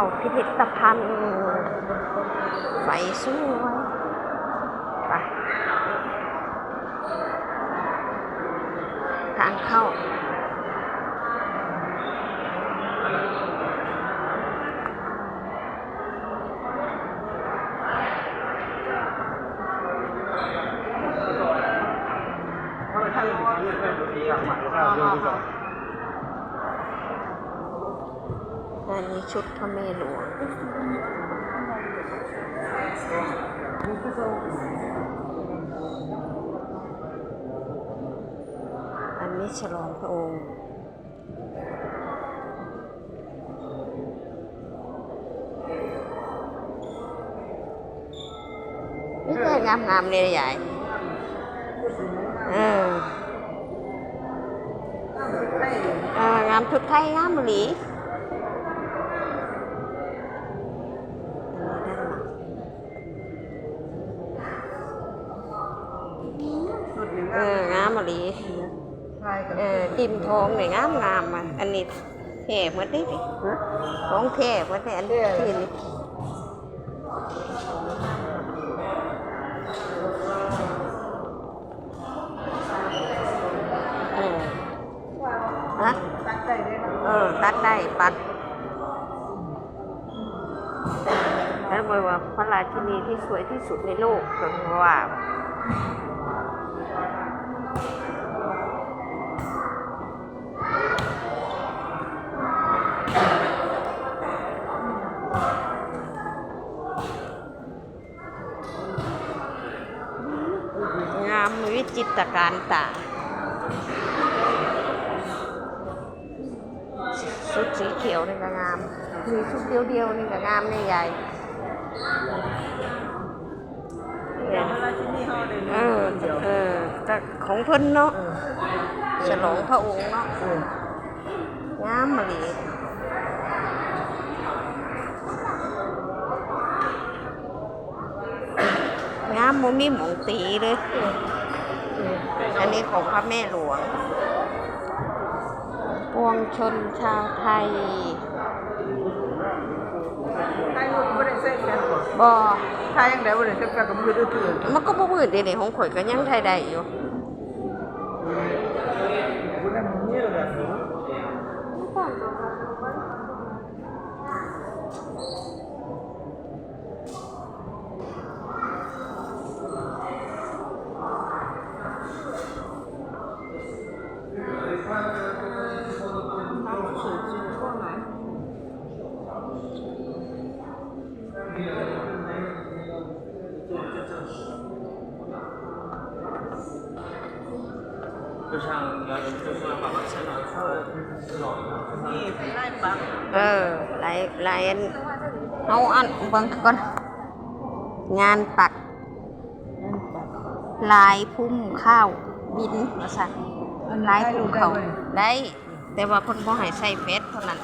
าพิพิธภัณฑ์ไฟสวยไปทางเข้าอันันนี้ชุดพระเมหลวงอันนี้ฉลองพระองค์นี่แต่งามงามๆเลยใหญ่เอองามชุดไทยงามหลีเอองามหลีเออติมทองเนี่ยงามงามๆอะอันนี้แท่หมดเลยดิทองแท่หมดเลยอันนี้ที่นี่เออฮะเออตัดได้ปัดแล้วบอกว่าพระราชินีที่สวยที่สุดในโลกก็ว่าามวิจิตรการตา ชุดสีเขียวนี่ก็งาม มีชุดเดียวๆนี่ก็งามนี่ใหญ่เนี่ยเออเออแต่ของเพิ่นเนาะฉลองพระองค์เนาะงามมาลีงามโมมีหมองตีเลย อันนี้ของพระแม่หลวง ปวงชนชาวไทยไทยมันไม่ได้ใส่แฟนบ่บ่ไทยยังได้บ่ได้ใส่แฟนก็มือดื้อมันก็บ่มืดเดะนี่ของข่อยก็ยังไทยได้อยู่ๆคุณนั่นมีแล้วแบ 就像要就是把它牵到车นี่ไล่ปัก เออลายลายอันเอาอันเบิ่งก่อน งานปัก ลายพุ่มข้าว บินว่าซั่นลายพุ่มเขาวได้ แต่ว่าเพิ่นบ่ให้ใส่เฟซเท่านั้น